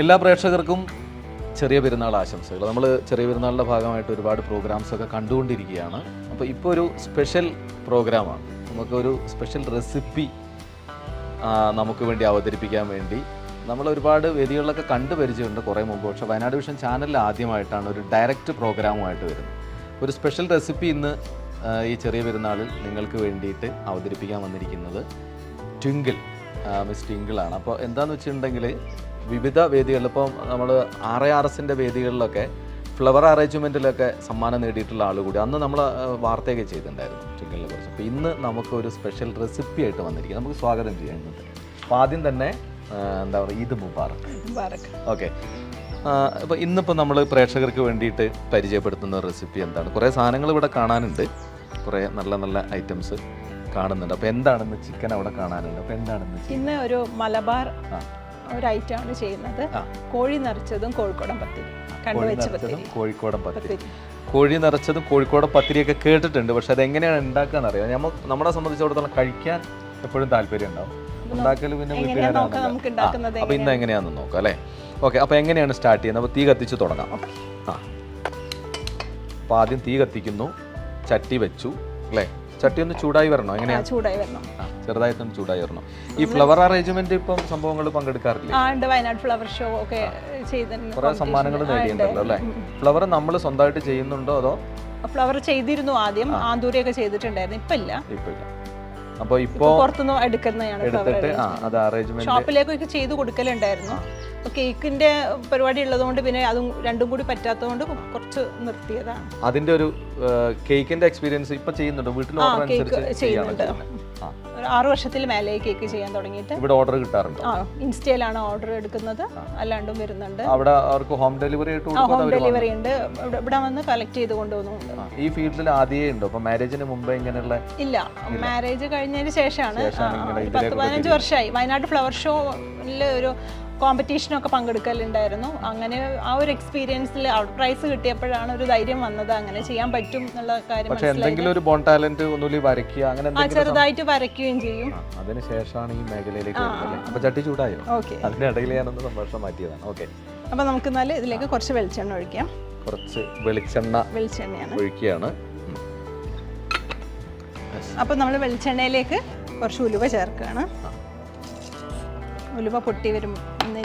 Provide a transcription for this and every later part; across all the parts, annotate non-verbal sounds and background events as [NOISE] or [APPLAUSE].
എല്ലാ പ്രേക്ഷകർക്കും ചെറിയ പെരുന്നാൾ ആശംസകൾ. നമ്മൾ ചെറിയ പെരുന്നാളിന്റെ ഭാഗമായിട്ട് ഒരുപാട് പ്രോഗ്രാംസ് ഒക്കെ കണ്ടുകൊണ്ടിരിക്കുകയാണ്. അപ്പോൾ ഇപ്പോൾ ഒരു സ്പെഷ്യൽ പ്രോഗ്രാമാണ് നമുക്കൊരു സ്പെഷ്യൽ റെസിപ്പി നമുക്ക് വേണ്ടി അവതരിപ്പിക്കാൻ വേണ്ടി നമ്മൾ ഒരുപാട് വേദികളിലൊക്കെ കണ്ടു പരിചയമുണ്ട് കുറേ മുമ്പ്. പക്ഷേ വയനാട് വിഷൻ ചാനലിൽ ആദ്യമായിട്ടാണ് ഒരു ഡയറക്റ്റ് പ്രോഗ്രാമുമായിട്ട് വരുന്നത്. ഒരു സ്പെഷ്യൽ റെസിപ്പി ഇന്ന് ഈ ചെറിയ പെരുന്നാളിൽ നിങ്ങൾക്ക് വേണ്ടിയിട്ട് അവതരിപ്പിക്കാൻ വന്നിരിക്കുന്നത് ട്വിങ്കിൾ മിസ് ട്വിങ്കിളാണ് അപ്പോൾ എന്താണെന്ന് വെച്ചിട്ടുണ്ടെങ്കിൽ വിവിധ വേദികളിൽ ഇപ്പം നമ്മൾ ആർ എ ആർ എസിന്റെ വേദികളിലൊക്കെ ഫ്ലവർ അറേഞ്ച്മെന്റിലൊക്കെ സമ്മാനം നേടിയിട്ടുള്ള ആൾ കൂടി. അന്ന് നമ്മൾ വാർത്തയൊക്കെ ചെയ്തിട്ടുണ്ടായിരുന്നു ചിക്കനെ കുറിച്ച്. അപ്പോൾ ഇന്ന് നമുക്ക് ഒരു സ്പെഷ്യൽ റെസിപ്പി ആയിട്ട് വന്നിരിക്കും നമുക്ക് സ്വാഗതം ചെയ്യാം ഇന്നത്തെ. അപ്പോൾ ആദ്യം തന്നെ എന്താ പറയുക ഈദ് മുബാറക്. ഓക്കെ. അപ്പോൾ ഇന്നിപ്പോൾ നമ്മൾ പ്രേക്ഷകർക്ക് വേണ്ടിയിട്ട് പരിചയപ്പെടുത്തുന്ന റെസിപ്പി എന്താണ്? കുറേ സാധനങ്ങൾ ഇവിടെ കാണാനുണ്ട്. കുറേ നല്ല നല്ല ഐറ്റംസ് കാണുന്നുണ്ട്. അപ്പോൾ എന്താണെന്ന് ചിക്കൻ അവിടെ കാണാനുണ്ട്? അപ്പോൾ എന്താണെന്ന് ഇന്ന് ഒരു മലബാർ. ഒരു ഐറ്റമാണ് ചെയ്യുന്നത് കോഴി നിറച്ചതും കോഴിക്കോടൻ പത്തിരി. കണ്ടുവെച്ച പത്തിരി. കോഴിക്കോടൻ പത്തിരി. കോഴി നിറച്ചതും കോഴിക്കോടൻ പത്തിരിയൊക്കെ കേട്ടിട്ടുണ്ട്. പക്ഷെ അത് എങ്ങനെയാണ് ഉണ്ടാക്കുക അറിയാം. നമ്മൾ നമ്മളെ സംബന്ധിച്ചിടത്തോളം കഴിക്കാൻ എപ്പോഴും താല്പര്യം ഉണ്ടാവും. ഉണ്ടാക്കൽ പിന്നെ അപ്പോൾ ഇന്ന് എങ്ങനെയാണെന്ന് നോക്കാം അല്ലേ? ഓക്കെ അപ്പൊ എങ്ങനെയാണ് സ്റ്റാർട്ട് ചെയ്യുന്നത്? അപ്പൊ തീ കത്തിച്ച് തുടങ്ങാം. അപ്പൊ ആ. അപ്പോൾ ആദ്യം തീ കത്തിക്കുന്നു. ചട്ടി വെച്ചു അല്ലേ? ചട്ടി ഒന്ന് ചൂടായി വരണോ? എങ്ങനെയാ? ചൂടായി വരണം. ചെറുതായിട്ടൊന്ന് ചൂടായി വരണം. ഈ ഫ്ലവർ അറേഞ്ച്മെന്റ് ഇപ്പം സംഭവങ്ങൾ പങ്കെടുക്കാറില്ല? ആ ഉണ്ട്. വയനാട് ഫ്ലവർ ഷോ ഒക്കെ കുറെ സമ്മാനങ്ങൾ നേടിയിട്ടുണ്ടല്ലോ അല്ലേ? ഫ്ലവർ നമ്മൾ സ്വന്തമായിട്ട് ചെയ്യുന്നുണ്ടോ അതോ? ഫ്ലവർ ചെയ്തിരുന്നു ആദ്യം. ആന്തൂരിയൊക്കെ ചെയ്തിട്ടുണ്ടായിരുന്നു. ഇപ്പൊ ഇല്ല. ഇപ്പൊ ഇല്ല അപ്പോൾ ഇപ്പോ പുറത്തുനിന്ന് എടുക്കുന്നതാണ് എടുത്തിട്ട് ആ അത് അറേഞ്ച്മെന്റ്. ഷോപ്പിലേക്കൊക്കെ ചെയ്ത് കൊടുക്കലുണ്ടായിരുന്നു. കേക്കിന്റെ പരിപാടി ഉള്ളതുകൊണ്ട് പിന്നെ അതും രണ്ടും കൂടി പറ്റാത്തതുകൊണ്ട് കുറച്ച് നിർത്തിയതാണ്. അതിന്റെ ഒരു കേക്കിന്റെ എക്സ്പീരിയൻസ് ഇപ്പൊ ചെയ്യുന്നുണ്ട്? വീട്ടിൽ ചെയ്യാണ് ചെയ്യുന്നുണ്ട്. ഒരു ആറു വർഷത്തിൽ മേലെ കേക്ക് ചെയ്യാൻ തുടങ്ങിയിട്ട്. ഇവിടെ ഓർഡർ കിട്ടാറുണ്ട്? ആ ഇൻസ്റ്റയിലാണ് ഓർഡർ എടുക്കുന്നത്. അല്ലാണ്ടും വരുന്നുണ്ട്. അവിടെ അവർക്ക് ഹോം ഡെലിവറി ആയിട്ട് ആ ഹോം ഡെലിവറി ഉണ്ട്. ഇവിടെ- ഇവിടെ വന്ന് കളക്ട് ചെയ്ത് കൊണ്ടുപോകുന്നുണ്ട് ഈ ഫീൽഡിൽ ആദ്യമേ ഉണ്ടോ? അപ്പൊ മാരേജിന് മുമ്പേ ഇങ്ങനെയുള്ള ഇല്ല. മാരേജ് കഴിഞ്ഞതിന് ശേഷമാണ്. ആ, ഒരു പത്ത് പതിനഞ്ച് വർഷമായി വയനാട് ഫ്ലവർ ഷോയിൽ ഒരു കോമ്പറ്റീഷനൊക്കെ പങ്കെടുക്കലുണ്ടായിരുന്നു. അങ്ങനെ ആ ഒരു എക്സ്പീരിയൻസിൽ പ്രൈസ് കിട്ടിയപ്പോഴാണ് ഒരു ധൈര്യം വന്നത് അങ്ങനെ ചെയ്യാൻ പറ്റും എന്നുള്ള കാര്യം പക്ഷെ എന്തെങ്കിലും ഒരു ബോൺ ടാലന്റ് വരയ്ക്കുക അങ്ങനെ ആ ചെറുതായിട്ട് വരയ്ക്കുകയും ചെയ്യും. അതിനുശേഷമാണ് അതിന് ഈ മേഖലയിലേക്ക് അപ്പൊ ചട്ടി ചൂടായോ? ഞാനൊന്ന് സംഭാഷണം മാറ്റിയതാണ്. ഓക്കെ. അപ്പോൾ നമുക്ക് എന്നാൽ ഇതിലേക്ക് കുറച്ച് വെളിച്ചെണ്ണ ഒഴിക്കാം. കുറച്ച് വെളിച്ചെണ്ണ വെളിച്ചെണ്ണയാണ്. ഒഴിക്കുകയാണ്. അപ്പൊ നമ്മൾ വെളിച്ചെണ്ണയിലേക്ക് കുറച്ച് ഉലുവ ചേർക്കുകയാണ്. ഉലുവ പൊട്ടി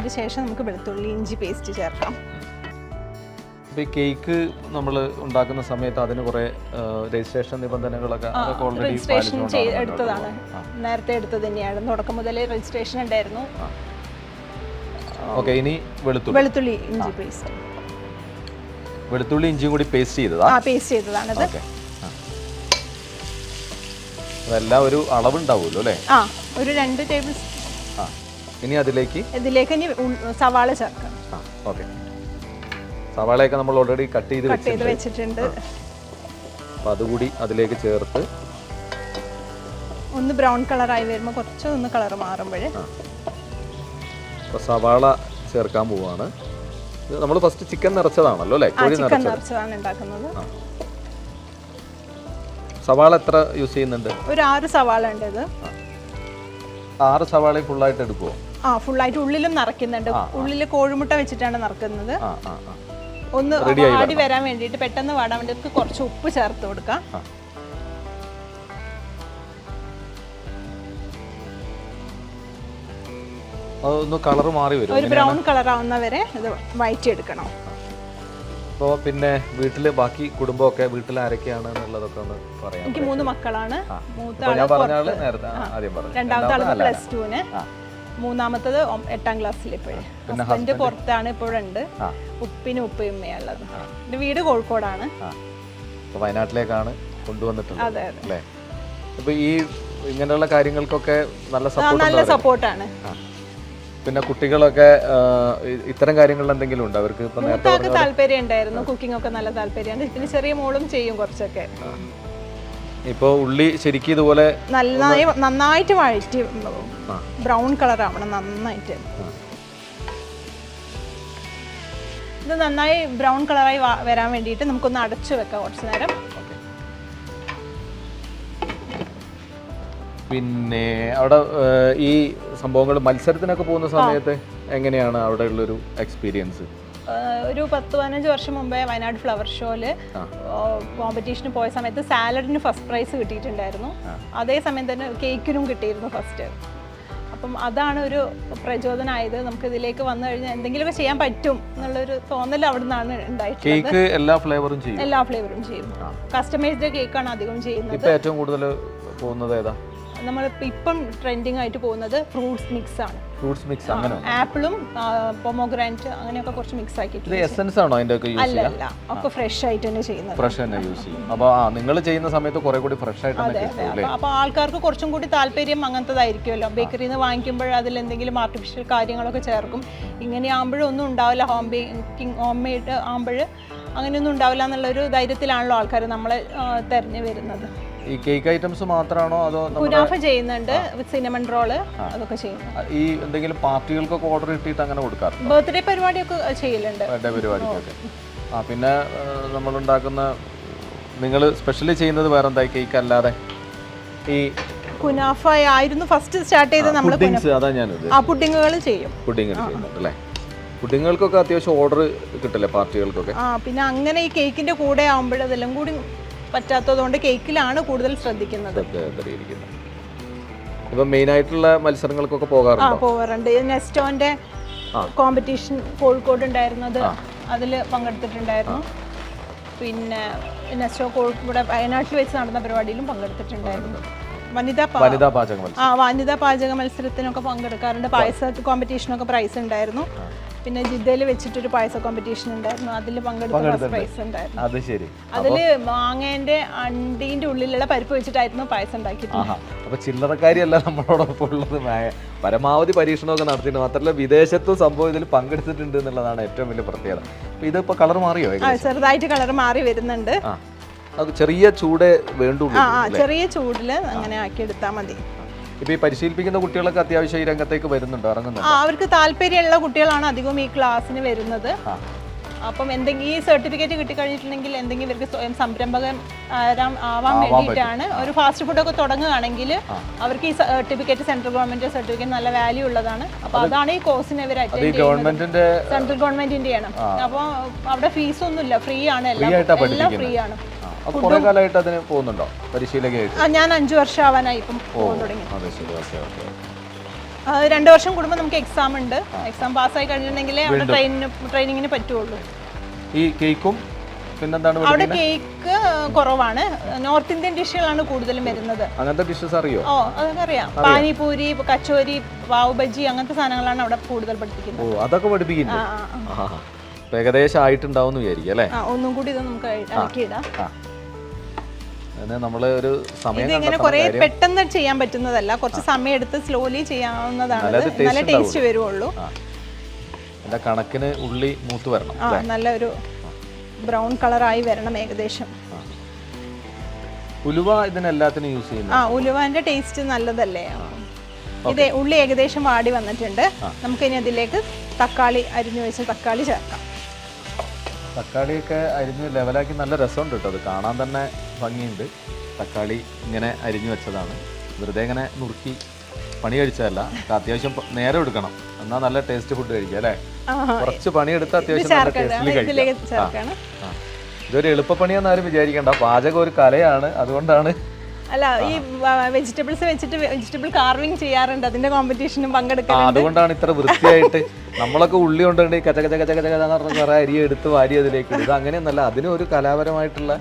വരുന്നതിന് ശേഷം നമുക്ക് വെളുത്തുള്ളി ഇഞ്ചി പേസ്റ്റ് ചേർക്കാം. ഇപ്പോൾ ഈ കേക്ക് നമ്മൾ ഉണ്ടാക്കുന്ന സമയത്ത് അതിന് കുറേ രജിസ്ട്രേഷൻ നിബന്ധനകളൊക്കെ അതൊക്കെ ഓൾറെഡി രജിസ്ട്രേഷൻ എടുത്തതാണ്. നേരത്തെ എടുത്തത് തന്നെയാണ്. തുടക്കം മുതലേ രജിസ്ട്രേഷൻ ഉണ്ടായിരുന്നു. ഓക്കെ ഇനി വെളുത്തുള്ളി. വെളുത്തുള്ളി ഇഞ്ചി പേസ്റ്റ്. വെളുത്തുള്ളി ഇഞ്ചിയും കൂടി പേസ്റ്റ് ചെയ്തതാ? ആ പേസ്റ്റ് ചെയ്തതാണ് ഓക്കെ. അതെല്ലാം ഒരു അളവ് ഉണ്ടാവുമല്ലോ അല്ലേ? ആ ഒരു രണ്ട് ടേബിൾ ആ. ഇനി അതിലേക്ക് ഇതിലേക്ക് ഇനി സവാള ചേർക്കാം. ആ ഓക്കെ. സവാളയൊക്കെ നമ്മൾ ഓൾറെഡി കട്ട് ചെയ്ത് കട്ട് ചെയ്ത് വെച്ചിട്ടുണ്ട്. വെച്ചിട്ടുണ്ട്. അപ്പോൾ അതുകൂടി അതിലേക്ക് ചേർത്ത് ഒന്ന് ബ്രൗൺ കളറായി വരുമ്പോൾ കുറച്ച് ഒന്ന് കളർ മാറുമ്പോൾ അപ്പോൾ സവാള ചേർക്കാൻ പോവാണ്. നമ്മൾ ഫസ്റ്റ് ചിക്കൻ നിറച്ചതാണല്ലോ അല്ലേ? ആ കോഴി ചിക്കൻ നിറച്ചത്. നിറച്ചതാണ് ഉണ്ടാക്കുന്നത്. സവാള എത്ര യൂസ് ചെയ്യുന്നുണ്ട്? ഒരു ആറ് സവാള ഉണ്ട് ഇത്. ആറ് സവാളയും ഫുള്ളായിട്ട് എടുക്കുമോ ആ ഫുൾ ഫുള്ളായിട്ട് ഉള്ളിലും നിറയ്ക്കുന്നുണ്ട്. ഉള്ളിൽ കോഴിമുട്ട വെച്ചിട്ടാണ് നിറക്കുന്നത്. ഒന്ന് വാടി വരാൻ വേണ്ടിയിട്ട് പെട്ടെന്ന് വാടാൻ വേണ്ടിയിട്ട് കുറച്ച് ഉപ്പ് ചേർത്ത് കൊടുക്കാം. ആ. കളർ മാറി വരും. ഒരു ബ്രൗൺ കളർ ആവുന്ന വരെ ഇത് വഴറ്റിയെടുക്കണം അപ്പോൾ പിന്നെ വീട്ടിൽ ബാക്കി കുടുംബമൊക്കെ വീട്ടിൽ ആരൊക്കെയാണ് എന്നുള്ളതൊക്കെ ഒന്ന് പറയാം എനിക്ക് മൂന്ന് മക്കളാണ്. മൂത്ത ആൾ നേരത്തെ ആദ്യം പറഞ്ഞു രണ്ടാമത്തെ ആൾ പ്ലസ് ടുവിന്. മൂന്നാമത്തത് എട്ടാം ക്ലാസ്സിൽ ഇപ്പോഴേ. ഹസ്ബൻഡ് പുറത്താണ് ഇപ്പോഴുണ്ട്. ഉപ്പിനും ഉപ്പയുമ്മയുള്ളത് എന്റെ വീട് കോഴിക്കോടാണ്. വയനാട്ടിലേക്കാണ് കൊണ്ടുവന്നിട്ടുള്ളത്. അതെ അതെ. അപ്പോൾ ഈ ഇങ്ങനെയുള്ള കാര്യങ്ങൾക്കൊക്കെ നല്ല സപ്പോർട്ട് നല്ല സപ്പോർട്ടാണ് പിന്നെ കുട്ടികളൊക്കെ ഇത്തരം കാര്യങ്ങളിൽ എന്തെങ്കിലും ഉണ്ട്? അവർക്ക് താല്പര്യം ഉണ്ടായിരുന്നു കുക്കിംഗ് ഒക്കെ നല്ല താല്പര്യമാണ്. ഇതിന് ചെറിയ മോളും ചെയ്യും കുറച്ചൊക്കെ. ഇപ്പോൾ ഉള്ളി ശരിക്കും ഇതുപോലെ നന്നായി നന്നായിട്ട് വഴറ്റി. ബ്രൗൺ കളർ ആവണം നന്നായിട്ട് ഇത് നന്നായി ബ്രൗൺ കളറായി വരാൻ വേണ്ടിയിട്ട് നമുക്കൊന്ന് അടച്ചു വെക്കാം കുറച്ച് നേരം. പിന്നെ അവിടെ ഈ സംഭവങ്ങൾ മത്സരത്തിനൊക്കെ പോകുന്ന സമയത്ത് എങ്ങനെയാണ് അവിടെ ഉള്ളൊരു എക്സ്പീരിയൻസ് ഒരു പത്ത് പതിനഞ്ച് വർഷം മുമ്പേ വയനാട് ഫ്ലവർ ഷോയിൽ കോമ്പറ്റീഷന് പോയ സമയത്ത് സാലഡിന് ഫസ്റ്റ് പ്രൈസ് കിട്ടിയിട്ടുണ്ടായിരുന്നു. അതേ സമയം തന്നെ കേക്കിനും കിട്ടിയിരുന്നു ഫസ്റ്റ്. അപ്പം അതാണ് ഒരു പ്രചോദനമായത് നമുക്ക് ഇതിലേക്ക് വന്നു കഴിഞ്ഞാൽ എന്തെങ്കിലുമൊക്കെ ചെയ്യാൻ പറ്റും എന്നുള്ളൊരു തോന്നൽ അവിടെ നിന്നാണ് ഉണ്ടായിട്ടുള്ളത്. കേക്ക് എല്ലാ ഫ്ലേവറും ചെയ്യും. എല്ലാ ഫ്ലേവറും ചെയ്യും. കസ്റ്റമൈസ്ഡ് കേക്കാണ് അധികം ചെയ്യുന്നത്. ഏറ്റവും കൂടുതൽ പോകുന്നത് ഏതാ? നമ്മൾ ഇപ്പം ട്രെൻഡിങ് ആയിട്ട് പോകുന്നത് ഫ്രൂട്ട്സ് മിക്സ് ആണ്. ഫ്രൂട്ട്സ് മിക്സ് അങ്ങനെ ആപ്പിളും പൊമോഗ്രാനറ്റ് അങ്ങനെയൊക്കെ കുറച്ച് മിക്സ് ആക്കിയിട്ട് എസൻസ് ആണോ അതിന്റെ ഒക്കെ യൂസ് അല്ല. അല്ല ഒക്കെ ഫ്രഷ് ആയിട്ട് തന്നെ ചെയ്യുന്നത്. ഫ്രഷ് തന്നെ യൂസ് ചെയ്യും. അപ്പോൾ ആ നിങ്ങൾ ചെയ്യുന്ന സമയത്ത് കുറെ കൂടി ഫ്രഷ് ആയിട്ട് തന്നെ കിട്ടും അതെ. അപ്പൊ അപ്പൊ ആൾക്കാർക്ക് കുറച്ചും കൂടി താല്പര്യം അങ്ങനത്തതായിരിക്കുമല്ലോ. ബേക്കറിയിൽ നിന്ന് വാങ്ങിക്കുമ്പോൾ അതിൽ എന്തെങ്കിലും ആർട്ടിഫിഷ്യൽ കാര്യങ്ങളൊക്കെ ചേർക്കും. ഇങ്ങനെ ആകുമ്പോഴൊന്നും ഉണ്ടാവില്ല. ഹോം ബേക്കിംഗ് ഹോം മെയ്ഡ് ആകുമ്പോൾ അങ്ങനെയൊന്നും ഉണ്ടാവില്ല എന്നുള്ളൊരു ധൈര്യത്തിലാണല്ലോ ആൾക്കാർ നമ്മളെ തെരഞ്ഞു വരുന്നത്. ഈ കേക്ക് ഐറ്റംസ് മാത്രമാണോ അതോ കുനാഫ ചെയ്യുന്നുണ്ട് സിനമൺ റോൾ അതൊക്കെ ചെയ്യുന്നു. ഈ എന്തെങ്കിലും പാർട്ടികൾക്കൊക്കെ ഓർഡർ കിട്ടിയിട്ട് അങ്ങനെ കൊടുക്കാറുണ്ട്? ബർത്ത്ഡേ പരിപാടിയൊക്കെ ചെയ്യലുണ്ട്. ബർത്ത്ഡേ പരിപാടിക്കൊക്കെ. ആ പിന്നെ നമ്മൾ ഉണ്ടാക്കുന്ന നിങ്ങൾ സ്പെഷ്യലി ചെയ്യുന്നത് വേറെ എന്താ കേക്ക് അല്ലാതെ? ഈ കുനാഫ ആയിരുന്നു ഫസ്റ്റ് സ്റ്റാർട്ട് ചെയ്തത് നമ്മൾ അതാ ഞാൻ ആ പുഡിങ്ങുകൾ ചെയ്യും. പുഡിങ് ചെയ്യുന്നുണ്ട് അല്ലേ? പുഡിങ്ങുകൾക്കൊക്കെ അത്യാവശ്യം ഓർഡർ കിട്ടില്ലേ പാർട്ടികൾക്കൊക്കെ? ആ പിന്നെ അങ്ങനെ ഈ കേക്കിന്റെ കൂടെ ആകുമ്പോൾ അതെല്ലാം കൂടി പറ്റാത്തതുകൊണ്ട് കേക്കിലാണ് കൂടുതൽ ശ്രദ്ധിക്കുന്നത്. ഇപ്പം മെയിൻ ആയിട്ടുള്ള മത്സരങ്ങൾക്കൊക്കെ ആ പോകാറുണ്ട്. നെസ്റ്റോന്റെ കോമ്പറ്റീഷൻ കോഴിക്കോട് ഉണ്ടായിരുന്നത് അതിൽ പങ്കെടുത്തിട്ടുണ്ടായിരുന്നു. പിന്നെ നെസ്റ്റോ കോഴിക്കോട് വയനാട്ടിൽ വെച്ച് നടന്ന പരിപാടിയിലും പങ്കെടുത്തിട്ടുണ്ടായിരുന്നു. വനിതാ വനിതാ പാചക ആ വനിതാ പാചക മത്സരത്തിനൊക്കെ പങ്കെടുക്കാറുണ്ട്. പായസ കോമ്പറ്റീഷനൊക്കെ പ്രൈസ് ഉണ്ടായിരുന്നു. പിന്നെ ജിദ്ദയിൽ വെച്ചിട്ടൊരു പായസ കോമ്പറ്റീഷൻ ഉണ്ടായിരുന്നു. അതിൽ പങ്കെടുത്ത പ്രൈസ് ഉണ്ടായിരുന്നു. അത് ശരി. അതിൽ മാങ്ങേന്റെ അണ്ടീന്റെ ഉള്ളിലുള്ള പരിപ്പ് വെച്ചിട്ടായിരുന്നു പായസം ഉണ്ടാക്കിയിട്ടുള്ളത്. അപ്പൊ ചില്ലറക്കാരിയല്ല നമ്മളോടൊപ്പം ഉള്ളത്. പരമാവധി പരീക്ഷണമൊക്കെ നടത്തിയിട്ട് മാത്രമല്ല വിദേശത്തും സംഭവം ഇതിൽ പങ്കെടുത്തിട്ടുണ്ട് എന്നുള്ളതാണ് ഏറ്റവും വലിയ പ്രത്യേകത. ഇത് ഇതിപ്പോ കളർ മാറിയോ? ചെറുതായിട്ട് കളർ മാറി വരുന്നുണ്ട്. അത് ചെറിയ ചൂടേ വേണ്ടു ചെറിയ ചൂടിൽ അങ്ങനെ ആക്കി എടുത്താൽ മതി. ഇപ്പൊ ഈ പരിശീലിപ്പിക്കുന്ന കുട്ടികളൊക്കെ അത്യാവശ്യം ഈ രംഗത്തേക്ക് വരുന്നുണ്ട് ഇറങ്ങുന്നുണ്ട്. ആ അവർക്ക് താല്പര്യമുള്ള കുട്ടികളാണ് അധികവും ഈ ക്ലാസ്സിന് വരുന്നത്. അപ്പം എന്തെങ്കിലും ഈ സർട്ടിഫിക്കറ്റ് കിട്ടിക്കഴിഞ്ഞിട്ടുണ്ടെങ്കിൽ എന്തെങ്കിലും ഇവർക്ക് സ്വയം സംരംഭകൻ ആവാൻ വേണ്ടിയിട്ടാണ്. ഒരു ഫാസ്റ്റ് ഫുഡൊക്കെ തുടങ്ങുകയാണെങ്കിൽ അവർക്ക് ഈ സർട്ടിഫിക്കറ്റ് സെൻട്രൽ ഗവൺമെന്റ് സർട്ടിഫിക്കറ്റ് നല്ല വാല്യൂ ഉള്ളതാണ്. അപ്പൊ അതാണ് ഈ കോഴ്സിന് ഇവർ അറ്റൻഡ് ചെയ്യുന്നത്. ഗവൺമെന്റിന്റെ സെൻട്രൽ ഗവൺമെന്റിന്റെയാണ്. അപ്പോൾ അവിടെ ഫീസ് ഒന്നുമില്ല ഫ്രീ ആണ് എല്ലാം എല്ലാം ഫ്രീ ആണ്. കുറെ കാലമായിട്ട് അതിന് പോകുന്നുണ്ടോ? പരിശീലകയായിട്ട്? ഞാൻ അഞ്ചു വർഷം ആവാനായി ഇപ്പം പോകാൻ തുടങ്ങി. അതെ ശരി ഓക്കെ ഓക്കെ. രണ്ട് വർഷം കൂടുമ്പോൾ നമുക്ക് എക്സാം ഉണ്ട്. എക്സാം പാസ്സായി കഴിഞ്ഞിട്ടുണ്ടെങ്കിലേ അവിടെ ട്രെയിനിന് ട്രെയിനിങ്ങിന് പറ്റുള്ളൂ. ഈ കേക്കും പിന്നെന്താണ് അവിടെ കേക്ക് കുറവാണ്. നോർത്ത് ഇന്ത്യൻ ഡിഷുകളാണ് കൂടുതലും വരുന്നത്. അങ്ങനത്തെ ഡിഷസ് അറിയോ? ഓ അതൊക്കെ അറിയാം? പാനിപൂരി കച്ചോരി വാവ് ബജി അങ്ങനത്തെ സാധനങ്ങളാണ് അവിടെ കൂടുതൽ പഠിപ്പിക്കുന്നത്. ഓ അതൊക്കെ പഠിപ്പിക്കുന്നു ഏകദേശം ആയിട്ടുണ്ടാവും വിചാരിക്കും അല്ലേ? ഒന്നും കൂടി ഇത് നമുക്ക് ഇളക്കിയിടാം നമ്മൾ ഒരു സമയം കുറെ. പെട്ടെന്ന് ചെയ്യാൻ പറ്റുന്നതല്ല. കുറച്ച് സമയം എടുത്ത് സ്ലോലി ചെയ്യാവുന്നതാണ്. നല്ല ടേസ്റ്റ് വരുവുള്ളൂ. അതിന്റെ കണക്കിന് ഉള്ളി മൂത്ത് വരണം ആ നല്ലൊരു ബ്രൗൺ കളറായി വരണം ഏകദേശം. ഉലുവ ഇതിനെല്ലാത്തിനും യൂസ് ചെയ്യുന്നു ആ ഉലുവന്റെ ടേസ്റ്റ് നല്ലതല്ലേ? ഇത് ഉള്ളി ഏകദേശം വാടി വന്നിട്ടുണ്ട്. നമുക്കിനി അതിലേക്ക് തക്കാളി അരിഞ്ഞു വെച്ച തക്കാളി ചേർക്കാം. തക്കാളിയൊക്കെ അരിഞ്ഞ് ലെവലാക്കി നല്ല രസമുണ്ട് കേട്ടോ അത് കാണാൻ തന്നെ ഭംഗിയുണ്ട് തക്കാളി ഇങ്ങനെ അരിഞ്ഞു വെച്ചതാണ് വെറുതെ ഇങ്ങനെ നുറുക്കി പണി കഴിച്ചതല്ല അത്യാവശ്യം നേരെ എടുക്കണം എന്നാൽ നല്ല ടേസ്റ്റ് ഫുഡ് കഴിക്കുക അല്ലേ കുറച്ച് പണിയെടുത്ത് അത്യാവശ്യം നല്ല ചേർക്കണം ടേസ്റ്റിൽ ഇതിലേക്ക് കഴിക്കാം ഇതൊരു എളുപ്പപ്പണിയാന്ന് ആരും വിചാരിക്കണ്ട പാചകം ഒരു കലയാണ് അതുകൊണ്ടാണ് അല്ല ഈ വെജിറ്റബിൾസ് വെച്ചിട്ട് വെജിറ്റബിൾ കാർവിംഗ് ചെയ്യാറുണ്ട് അതിന്റെ കോമ്പറ്റീഷനും പങ്കെടുക്കാൻ അതുകൊണ്ടാണ് ഇത്ര വൃത്തിയായിട്ട് നമ്മളൊക്കെ ഉള്ളി കൊണ്ടുണ്ട് കച്ച കച്ച കച്ച കച്ച കച്ച എന്ന് പറഞ്ഞ അരി എടുത്ത് വാരി അതിലേക്ക് ഇത് അങ്ങനെയൊന്നല്ല അതിനും ഒരു കലാപരമായിട്ടുള്ള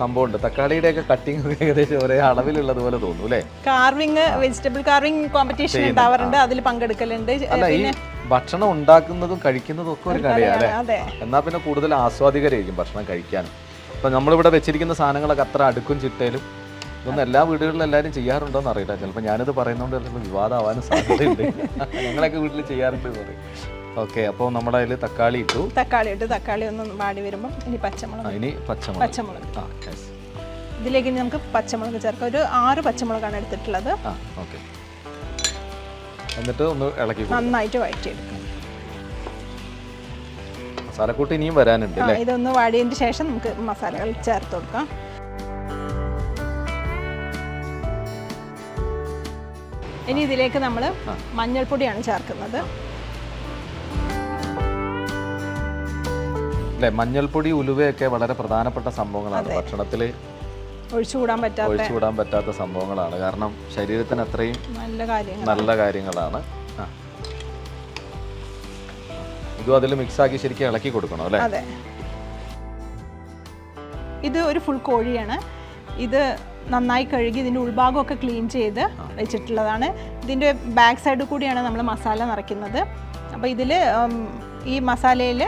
സംഭവമുണ്ട്. തക്കാളിയുടെ ഒക്കെ കട്ടിങ് ഒക്കെ ഏകദേശം ഒരേ അളവിലുള്ളത് പോലെ തോന്നുന്നു അല്ലേ? കാർവിംഗ് വെജിറ്റബിൾ കാർവിംഗ് കോമ്പറ്റീഷൻ ഉണ്ടാവാറുണ്ട്. അതിൽ പങ്കെടുക്കലുണ്ട്. അല്ല ഈ ഭക്ഷണം ഉണ്ടാക്കുന്നതും കഴിക്കുന്നതും ഒക്കെ ഒരു കലയാണ് അല്ലേ? എന്നാൽ പിന്നെ കൂടുതൽ ആസ്വാദികരായിരിക്കും ഭക്ഷണം കഴിക്കാൻ. ഇപ്പം നമ്മളിവിടെ വെച്ചിരിക്കുന്ന സാധനങ്ങളൊക്കെ അത്ര അടുക്കും ചിട്ടയിലും ഇതൊന്നും എല്ലാ വീടുകളിലും എല്ലാവരും ചെയ്യാറുണ്ടോ എന്ന് അറിയില്ല. ചിലപ്പോൾ ഞാനിത് പറയുന്നതുകൊണ്ട് ചിലപ്പോൾ വിവാദമാവാനും സാധ്യതയുണ്ട്. [LAUGHS] ഞങ്ങളൊക്കെ വീട്ടിൽ ചെയ്യാറുണ്ട് എന്ന് പറയും. ഓക്കെ അപ്പോൾ നമ്മുടെ അതിൽ തക്കാളി ഇട്ടു. തക്കാളി ഇട്ട് തക്കാളി ഒന്ന് വാടി വരുമ്പോൾ ഇനി പച്ചമുളക് ഇനി പച്ചമുളക്. പച്ചമുളക് ആ ഇതിലേക്ക് ഇനി നമുക്ക് പച്ചമുളക് ചേർക്കാം. ഒരു ആറ് പച്ചമുളകാണ് എടുത്തിട്ടുള്ളത്. ആ ഓക്കെ. എന്നിട്ട് ഒന്ന് ഇളക്കി നന്നായിട്ട് വഴറ്റിയെടുക്കാം. മസാലക്കൂട്ട് ഇനിയും വരാനുണ്ട് അല്ലേ? ഇതൊന്ന് വാടിയതിന് ശേഷം നമുക്ക് മസാലകൾ ചേർത്ത് കൊടുക്കാം. ഇനി ഇതിലേക്ക് നമ്മൾ മഞ്ഞൾപ്പൊടിയാണ് ചേർക്കുന്നത്. അല്ലെ മഞ്ഞൾപ്പൊടി ഉലുവയൊക്കെ വളരെ പ്രധാനപ്പെട്ട സംഭവങ്ങളാണ്. ഭക്ഷണത്തിൽ ഒഴിച്ചുകൂടാൻ പറ്റാത്ത ഒഴിച്ചുകൂടാൻ പറ്റാത്ത സംഭവങ്ങളാണ്. കാരണം ശരീരത്തിന് അത്രയും നല്ല കാര്യങ്ങൾ നല്ല കാര്യങ്ങളാണ്. ഇതും അതിൽ മിക്സാക്കി ശരിക്കും ഇളക്കി കൊടുക്കണം അല്ലേ? അതെ. ഇത് ഒരു ഫുൾ കോഴിയാണ്. ഇത് നന്നായി കഴുകി ഇതിന്റെ ഉൾഭാഗമൊക്കെ ക്ലീൻ ചെയ്ത് വെച്ചിട്ടുള്ളതാണ്. ഇതിന്റെ ബാക്ക് സൈഡിൽ കൂടിയാണ് നമ്മൾ മസാല നിറയ്ക്കുന്നത്. അപ്പോൾ ഇതിൽ ഈ മസാലയിൽ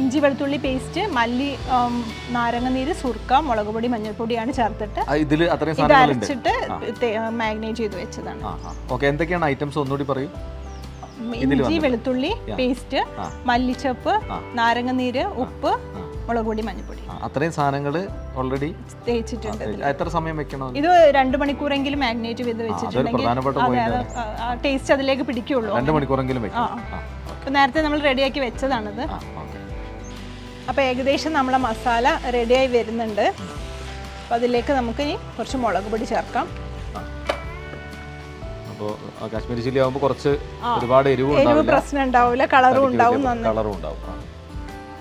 ഇഞ്ചി വെളുത്തുള്ളി പേസ്റ്റ് മല്ലി നാരങ്ങ നീര് സുർക്ക മുളക് പൊടി മഞ്ഞൾപ്പൊടിയാണ് ചേർത്തിട്ട് ഇതിൽ ഇത് അരച്ചിട്ട് മാഗ്നേറ്റ് ചെയ്ത് വെച്ചതാണ്. ഓക്കെ എന്തൊക്കെയാണ് ഐറ്റംസ് ഒന്നുകൂടി പറയൂ? ഇഞ്ചി വെളുത്തുള്ളി പേസ്റ്റ് മല്ലിച്ചപ്പ് നാരങ്ങ നീര് ഉപ്പ് മുളക് പൊടി മഞ്ഞൾപ്പൊടി. അത്രയും സാധനങ്ങൾ ഓൾറെഡി തേച്ചിട്ടുണ്ട് എത്ര സമയം വെക്കണം? ഇത് രണ്ട് മണിക്കൂറെങ്കിലും മാഗ്നേറ്റ് ചെയ്ത് വെച്ചിട്ടുണ്ടെങ്കിൽ ടേസ്റ്റ് അതിലേക്ക് പിടിക്കുള്ളൂ. രണ്ട് മണിക്കൂറെങ്കിലും വെക്കണം. അപ്പോൾ നേരത്തെ നമ്മൾ റെഡിയാക്കി വെച്ചതാണിത്. അപ്പോൾ ഏകദേശം നമ്മളെ മസാല റെഡിയായി വരുന്നുണ്ട്. അപ്പോൾ അതിലേക്ക് നമുക്ക് ഇനി കുറച്ച് മുളക് പൊടി ചേർക്കാം. അപ്പോൾ കാശ്മീരി ചില്ലി ആകുമ്പോൾ കുറച്ച് ഒരുപാട് എരിവ് എരിവ് പ്രശ്നം ഉണ്ടാവില്ല കളറും ഉണ്ടാവും കളറും ഉണ്ടാവും.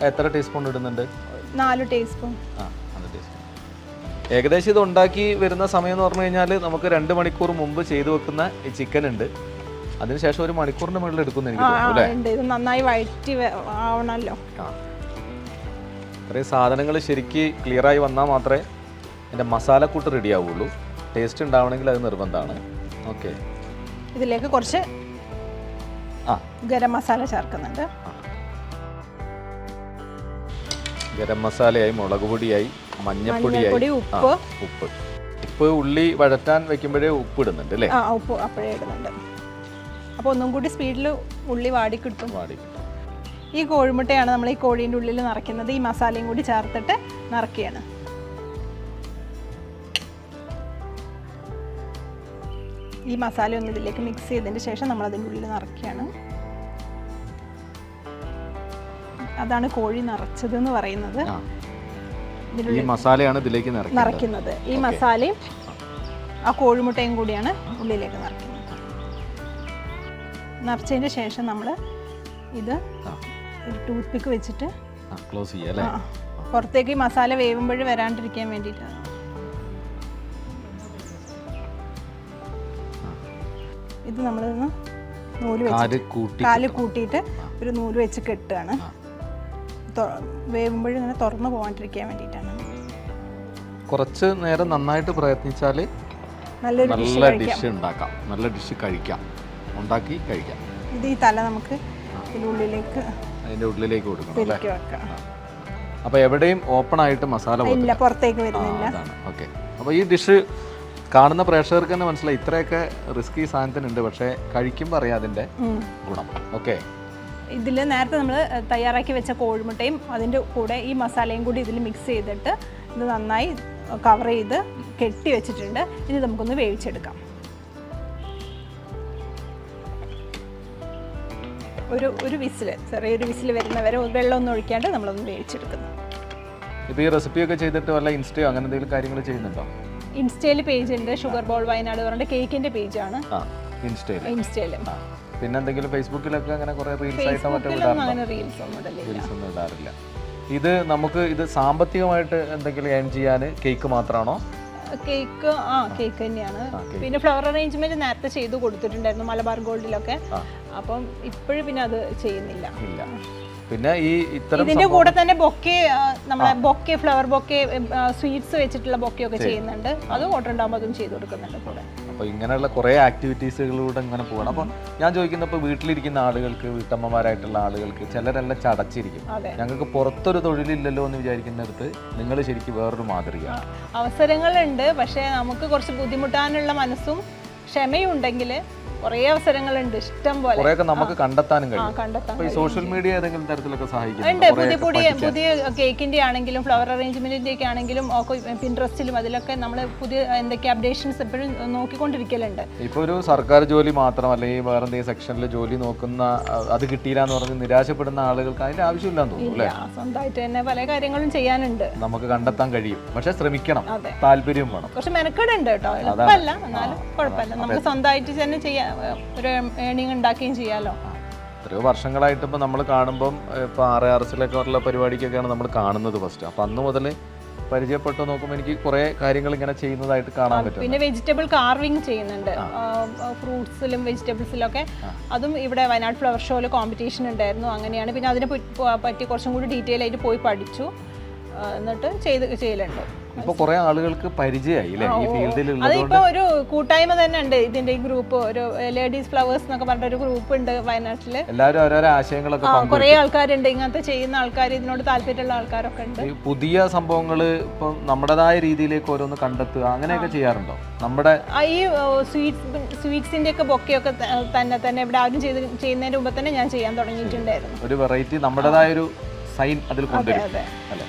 എത്ര ടീസ്പൂൺ ഇടുന്നുണ്ട്? നാല് ടീസ്പൂൺ. ആ ഏകദേശം ഇത് ഉണ്ടാക്കി വരുന്ന സമയം എന്ന് പറഞ്ഞു കഴിഞ്ഞാൽ നമുക്ക് രണ്ട് മണിക്കൂർ മുമ്പ് ചെയ്തു വെക്കുന്ന ഈ ചിക്കൻ ഉണ്ട്. അതിനുശേഷം ഒരു മണിക്കൂറിന് മുകളിൽ എടുക്കുന്നു എനിക്ക് തോന്നുന്നു ഇത് നന്നായി വഴറ്റി ആവണല്ലോ. ഇത്രയും സാധനങ്ങൾ ശരിക്ക് ക്ലിയർ ആയി വന്നാൽ മാത്രമേ എന്റെ മസാലക്കൂട്ട് റെഡി ആവുള്ളൂ. ടേസ്റ്റ് ഉണ്ടാവണമെങ്കിൽ അത് നിർബന്ധമാണ്. ഓക്കെ ഇതിലേക്ക് കുറച്ച് ആ. ഗരം മസാല ചേർക്കുന്നുണ്ട്. ഗരം മസാലയായി മുളക് പൊടിയായി മഞ്ഞപ്പൊടിയായി. ഉപ്പ്. ഉപ്പ്. ഉപ്പ് ഉള്ളി വഴറ്റാൻ വെക്കുമ്പോഴേ ഉപ്പ് ഇടുന്നുണ്ട് അല്ലേ? ഉപ്പ് അപ്പോഴേ ഇടുന്നുണ്ട്. അപ്പോൾ ഒന്നും കൂടി സ്പീഡിൽ ഉള്ളി വാടി കിട്ടും. വാടി ഈ കോഴിമുട്ടയാണ് നമ്മൾ ഈ കോഴീന്റെ ഉള്ളിൽ നിറയ്ക്കുന്നത്. ഈ മസാലയും കൂടി ചേർത്തിട്ട് നിറയ്ക്കുകയാണ്. ഈ മസാല ഒന്ന് ഇതിലേക്ക് മിക്സ് ചെയ്തതിന് ശേഷം നമ്മൾ അതിന്റെ ഉള്ളിൽ നിറയ്ക്കുകയാണ്. അതാണ് കോഴി നിറച്ചത് എന്ന് പറയുന്നത് ഈ മസാലയാണ് ഇതിലേക്ക് നിറയ്ക്കുന്നത്. നിറയ്ക്കുന്നത്. ഈ മസാലയും ആ കോഴിമുട്ടയും കൂടിയാണ് ഉള്ളിലേക്ക് നിറയ്ക്കുന്നത്. നിറച്ചതിന് ശേഷം നമ്മൾ ഇത് ഒരു ടൂത്ത് പിക്ക് വെച്ചിട്ട് ക്ലോസ് ചെയ്യാം അല്ലേ? പുറത്തേക്ക് ഈ മസാല വേവുമ്പോൾ വരാണ്ടിരിക്കാൻ വേണ്ടിയിട്ടാണ് ഇത് നമ്മളിന്ന് നൂൽ വെച്ച് കാൽ കൂട്ടിയിട്ട് ഒരു നൂൽ വെച്ച് കെട്ടുകയാണ് വേവുമ്പോഴും ഇങ്ങനെ തുറന്നു പോകാണ്ടിരിക്കാൻ വേണ്ടിയിട്ടാണ്. കുറച്ച് നേരം നന്നായിട്ട് പ്രയത്നിച്ചാൽ നല്ലൊരു നല്ല ഡിഷ് ഉണ്ടാക്കാം. നല്ല ഡിഷ് കഴിക്കാം. ഉണ്ടാക്കി കഴിക്കാം. ഇത് ഈ തല നമുക്ക് ഉള്ളിലേക്ക് അതിന്റെ ഉള്ളിലേക്ക് കൊടുക്കണം അല്ലേ? അപ്പോൾ എവിടെയും ഓപ്പൺ ആയിട്ട് മസാല ഇല്ല പുറത്തേക്ക് വരുന്നില്ല. ഓക്കെ അപ്പോൾ ഈ ഡിഷ് കാണുന്ന പ്രേക്ഷകർക്ക് തന്നെ മനസ്സിലായി ഇത്രയൊക്കെ റിസ്കി സാധനത്തിനുണ്ട് പക്ഷേ കഴിക്കുമ്പോൾ അറിയാം അതിന്റെ ഉം. ഗുണം. ഓക്കെ ഇതിൽ നേരത്തെ നമ്മൾ തയ്യാറാക്കി വെച്ച കോഴിമുട്ടയും അതിന്റെ കൂടെ ഈ മസാലയും കൂടി ഇതിൽ മിക്സ് ചെയ്തിട്ട് ഇത് നന്നായി കവർ ചെയ്ത് കെട്ടി വെച്ചിട്ടുണ്ട്. ഇനി നമുക്കൊന്ന് വേവിച്ചെടുക്കാം. ഒരു ഒരു വിസിൽ ചെറിയൊരു വിസിൽ വരുന്നവരെ വെള്ളമൊന്നും ഒഴിക്കാണ്ട് നമ്മളൊന്ന് വേവിച്ചെടുക്കുന്നു. ഇപ്പോൾ ഈ റെസിപ്പിയൊക്കെ ചെയ്തിട്ട് വല്ല ഇൻസ്റ്റയോ അങ്ങനെ എന്തെങ്കിലും കാര്യങ്ങൾ ചെയ്യുന്നുണ്ടോ? ഇൻസ്റ്റയിൽ പേജ് ഉണ്ട് ഷുഗർ ബോൾ വയനാട് പറഞ്ഞ കേക്കിന്റെ പേജാണ്. ആ ഇൻസ്റ്റയിൽ. ഇൻസ്റ്റയിൽ. പിന്നെ എന്തെങ്കിലും ഫേസ്ബുക്കിലൊക്കെ അങ്ങനെ കുറേ റീൽസ് ആയിട്ട് മറ്റോ റീൽസ് ഒന്നും ഇടാറില്ല. ഇത് നമുക്ക് ഇത് സാമ്പത്തികമായിട്ട് എന്തെങ്കിലും ഏൺ ചെയ്യാൻ കേക്ക് മാത്രമാണോ കേക്ക് ആ കേക്ക് തന്നെയാണ്. പിന്നെ ഫ്ലവർ അറേഞ്ച്മെന്റ് നേരത്തെ ചെയ്ത് കൊടുത്തിട്ടുണ്ടായിരുന്നു മലബാർ ഗോൾഡിലൊക്കെ. അപ്പം ഇപ്പോഴും പിന്നെ അത് ചെയ്യുന്നില്ല. ഇല്ല. പിന്നെ ഈ ഇത്തരം ഇതിന്റെ കൂടെ തന്നെ ബൊക്കെ നമ്മളെ ബൊക്കെ ഫ്ലവർ ബൊക്കെ സ്വീറ്റ്സ് വെച്ചിട്ടുള്ള ബൊക്കെ ഒക്കെ ചെയ്യുന്നുണ്ട്. അത് ഓർഡർ ഉണ്ടാകുമ്പോൾ അതും ചെയ്തു കൊടുക്കുന്നുണ്ട് കൂടെ. അപ്പോൾ ഇങ്ങനെയുള്ള കുറേ ആക്ടിവിറ്റീസുകളിലൂടെ ഇങ്ങനെ പോകണം അപ്പോൾ ഞാൻ ചോദിക്കുന്നത് ഇപ്പോൾ വീട്ടിലിരിക്കുന്ന ആളുകൾക്ക് വീട്ടമ്മമാരായിട്ടുള്ള ആളുകൾക്ക് ചിലരെല്ലാം ചടച്ചിരിക്കും. ഞങ്ങൾക്ക് പുറത്തൊരു തൊഴിലില്ലല്ലോ എന്ന് വിചാരിക്കുന്നിടത്ത് നിങ്ങൾ ശരിക്കും വേറൊരു മാതൃകയാണ്. അവസരങ്ങളുണ്ട്. പക്ഷേ നമുക്ക് കുറച്ച് ബുദ്ധിമുട്ടാനുള്ള മനസ്സും ക്ഷമയും ഉണ്ടെങ്കിൽ കുറേ അവസരങ്ങളുണ്ട്. ഇഷ്ടം പോലെ. കുറേയൊക്കെ നമുക്ക് കണ്ടെത്താനും ആ കഴിയും കണ്ടെത്താം അപ്പോൾ ഈ സോഷ്യൽ മീഡിയ ഏതെങ്കിലും തരത്തിലൊക്കെ ഉണ്ട്. സഹായിക്കുന്നു പുതിയ പുതിയ പുതിയ കേക്കിന്റെ ആണെങ്കിലും ഫ്ലവർ അറേഞ്ച്മെന്റിന്റെ ഒക്കെ ആണെങ്കിലും ഒക്കെ പിൻട്രസ്റ്റിലും അതിലൊക്കെ നമ്മൾ പുതിയ എന്തൊക്കെ അപ്ഡേഷൻസ് എപ്പോഴും നോക്കിക്കൊണ്ടിരിക്കലുണ്ട്. ഇപ്പൊ ഒരു സർക്കാർ ജോലി മാത്രം അല്ലെങ്കിൽ വേറെ എന്തെങ്കിലും സെക്ഷനിൽ ജോലി നോക്കുന്ന അത് കിട്ടിയില്ല എന്ന് പറഞ്ഞ് നിരാശപ്പെടുന്ന ആളുകൾക്ക് അതിന്റെ ആവശ്യമില്ലാന്ന് തോന്നുന്നു അല്ലേ? ഇല്ല, സ്വന്തമായിട്ട് തന്നെ പല കാര്യങ്ങളും ചെയ്യാനുണ്ട്. നമുക്ക് കണ്ടെത്താൻ കഴിയും. പക്ഷെ ശ്രമിക്കണം. അതെ. താല്പര്യം വേണം. കുറച്ച് മെനക്കെടുണ്ട് കേട്ടോ. എളുപ്പമല്ല. എന്നാലും കുഴപ്പമില്ല. നമുക്ക് സ്വന്തമായിട്ട് തന്നെ ചെയ്യാ ഒരു ഏണിങ് ഉണ്ടാക്കുകയും ചെയ്യാലോ? എത്രയോ വർഷങ്ങളായിട്ട് ഇപ്പോൾ നമ്മൾ കാണുമ്പം ഇപ്പോൾ ആർ എസിലൊക്കെ ഉള്ള പരിപാടിക്കൊക്കെയാണ് നമ്മൾ കാണുന്നത് ഫസ്റ്റ് അപ്പം അന്ന് മുതൽ പരിചയപ്പെട്ട് നോക്കുമ്പോൾ എനിക്ക് കുറേ കാര്യങ്ങൾ ഇങ്ങനെ ചെയ്യുന്നതായിട്ട് കാണാൻ പറ്റും പിന്നെ വെജിറ്റബിൾ കാർവിംഗ് ചെയ്യുന്നുണ്ട്. ഫ്രൂട്ട്സിലും വെജിറ്റബിൾസിലും ഒക്കെ അതും ഇവിടെ വയനാട് ഫ്ലവർ ഷോയിൽ കോമ്പറ്റീഷൻ ഉണ്ടായിരുന്നു അങ്ങനെയാണ്. പിന്നെ അതിനെ പറ്റി കുറച്ചും കൂടി ഡീറ്റെയിൽ ആയിട്ട് പോയി പഠിച്ചു. എന്നിട്ട് ചെയ്ത് ചെയ്യലുണ്ട്. ഇപ്പോൾ കുറേ ആളുകൾക്ക് പരിചയമായി അല്ലേ ഈ ഫീൽഡിൽ അതിപ്പോ ഒരു കൂട്ടായ്മ തന്നെ ഉണ്ട്. ഇതിന്റെ ഈ ഗ്രൂപ്പ് ഒരു ലേഡീസ് ഫ്ലവേഴ്സ് എന്നൊക്കെ പറഞ്ഞ ഒരു ഗ്രൂപ്പ് ഉണ്ട് വയനാട്ടിൽ. എല്ലാവരും ഓരോരോ ആശയങ്ങളൊക്കെ കുറെ ആൾക്കാരുണ്ട്. ഇങ്ങനത്തെ ചെയ്യുന്ന ആൾക്കാർ ഇതിനോട് താല്പര്യമുള്ള ആൾക്കാരൊക്കെ ഉണ്ട്. പുതിയ സംഭവങ്ങൾ ഇപ്പൊ നമ്മുടേതായ രീതിയിലേക്ക് ഓരോന്ന് കണ്ടെത്തുക അങ്ങനെയൊക്കെ ചെയ്യാറുണ്ടോ? നമ്മുടെ ഈ സ്വീറ്റ്സ് സ്വീറ്റ്സിന്റെ ഒക്കെ ബൊക്കെയൊക്കെ തന്നെ തന്നെ ഇവിടെ ആരും ചെയ്ത് ചെയ്യുന്നതിന് മുമ്പ് തന്നെ ഞാൻ ചെയ്യാൻ തുടങ്ങിയിട്ടുണ്ടായിരുന്നു. ഒരു വെറൈറ്റി നമ്മുടേതായ ഒരു സൈൻ അതിൽ കൊണ്ടുവരും. അല്ലേ?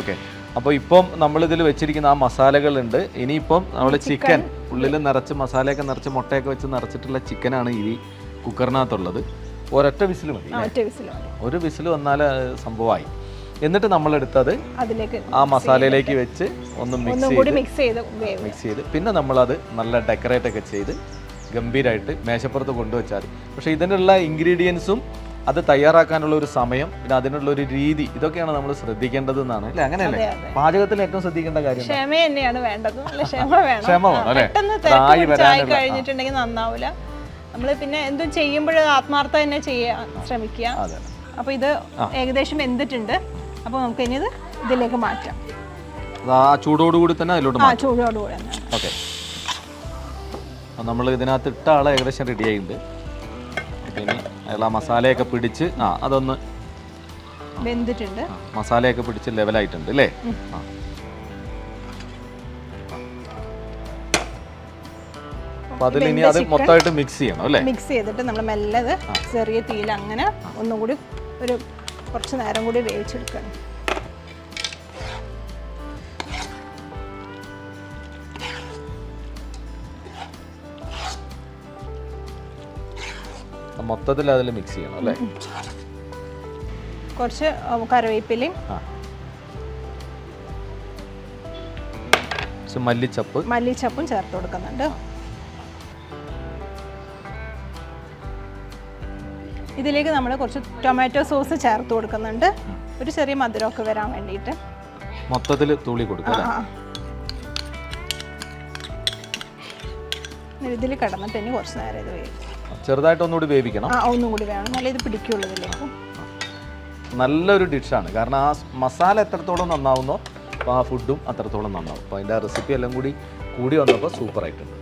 ഓക്കെ അപ്പോൾ ഇപ്പം നമ്മൾ ഇതിൽ വെച്ചിരിക്കുന്ന ആ മസാലകളുണ്ട്. ഇനിയിപ്പം നമ്മൾ ചിക്കൻ. ഉള്ളിൽ നിറച്ച് മസാലയൊക്കെ നിറച്ച് മുട്ടയൊക്കെ വെച്ച് നിറച്ചിട്ടുള്ള ചിക്കനാണ് ഈ കുക്കറിനകത്തുള്ളത്. ഒരൊറ്റ വിസിൽ മതി ഒരു വിസിൽ വന്നാൽ സംഭവമായി. എന്നിട്ട് നമ്മൾ എടുത്തത് അതിലേക്ക് ആ മസാലയിലേക്ക് വെച്ച് ഒന്ന് മിക്സ് ചെയ്ത് മിക്സ് ചെയ്ത് വേവ് മിക്സ് ചെയ്ത്. പിന്നെ നമ്മളത് നല്ല ഡെക്കറേറ്റ് ഒക്കെ ചെയ്ത് ഗംഭീരമായിട്ട് മേശപ്പുറത്ത് കൊണ്ടുവച്ചാൽ മതി. പക്ഷേ ഇതിനുള്ള ഇൻഗ്രീഡിയൻസും അത് തയ്യാറാക്കാനുള്ള ഒരു സമയം പിന്നെ അതിനുള്ള ഒരു രീതി ഇതൊക്കെയാണ് നമ്മൾ ശ്രദ്ധിക്കേണ്ടത് എന്നാണ് അല്ലേ? അങ്ങനെയല്ലേ. പാചകത്തിൽ ഏറ്റവും ശ്രദ്ധിക്കേണ്ട കാര്യം? ക്ഷമ തന്നെയാണ് വേണ്ടത്. ക്ഷമ വേണം. [LAUGHS] ക്ഷമ വേണം, അല്ലേ? കഴിഞ്ഞിട്ടുണ്ടെങ്കിൽ നന്നാവില്ല നമ്മൾ പിന്നെ എന്തും ചെയ്യുമ്പോഴും ആത്മാർത്ഥ തന്നെ ചെയ്യാൻ ശ്രമിക്കുക. അപ്പോൾ ഇത് ഏകദേശം എന്തിട്ടുണ്ട്? അപ്പോൾ നമുക്ക് ഇനി ഇത് ഇതിലേക്ക് മാറ്റാം. ആ ചൂടോടുകൂടി തന്നെ അതിലോട്ട് ആ ചൂടോടുകൂടി ഓക്കെ. നമ്മൾ ഇതിനകത്ത് ഇട്ട ആളെ ഏകദേശം റെഡി ആയിട്ടുണ്ട്. ഇനി അയാൾ ആ മസാലയൊക്കെ പിടിച്ച് ആ അതൊന്ന് വെന്തിട്ടുണ്ട്. ആ, മസാലയൊക്കെ പിടിച്ച് ലെവലായിട്ടുണ്ട് അല്ലേ ആ. അപ്പം അതിൽ ഇനി അത് മൊത്തമായിട്ട് മിക്സ് ചെയ്യണം അല്ലേ? മിക്സ് ചെയ്തിട്ട് നമ്മൾ മെല്ലെ ഇത് ചെറിയ തീയിൽ അങ്ങനെ ഒന്നും കൂടി ഒരു കുറച്ച് നേരം കൂടി വേവിച്ചെടുക്കണം. മൊത്തത്തിൽ അതിൽ മിക്സ് ചെയ്യണം അല്ലേ? കുറച്ച് കറിവേപ്പിലയും. മല്ലിച്ചപ്പ്. മല്ലിച്ചപ്പും ചേർത്ത് കൊടുക്കുന്നുണ്ട്. ഇതിലേക്ക് നമ്മൾ കുറച്ച് ടൊമാറ്റോ സോസ് ചേർത്ത് കൊടുക്കുന്നുണ്ട്. ഒരു ചെറിയ മധുരമൊക്കെ വരാൻ വേണ്ടിയിട്ട്. മൊത്തത്തിൽ തുള്ളി കൊടുക്കുക ഇതിൽ കിടന്നിട്ട് ഇനി കുറച്ച് നേരം ഇത് വേവും ചെറുതായിട്ട് ഒന്നുകൂടി വേവിക്കണം. ആ ഒന്നും കൂടി വേണം. നല്ല ഇത് പിടിക്കുള്ളൂ ഇതിലേക്ക് നല്ലൊരു ഡിഷാണ്. കാരണം ആ മസാല എത്രത്തോളം നന്നാവുന്നോ അപ്പോൾ ആ ഫുഡും അത്രത്തോളം നന്നാവും. അപ്പോൾ അതിന്റെ റെസിപ്പി എല്ലാം കൂടി കൂടി വന്നപ്പോൾ സൂപ്പർ ആയിട്ടുണ്ട്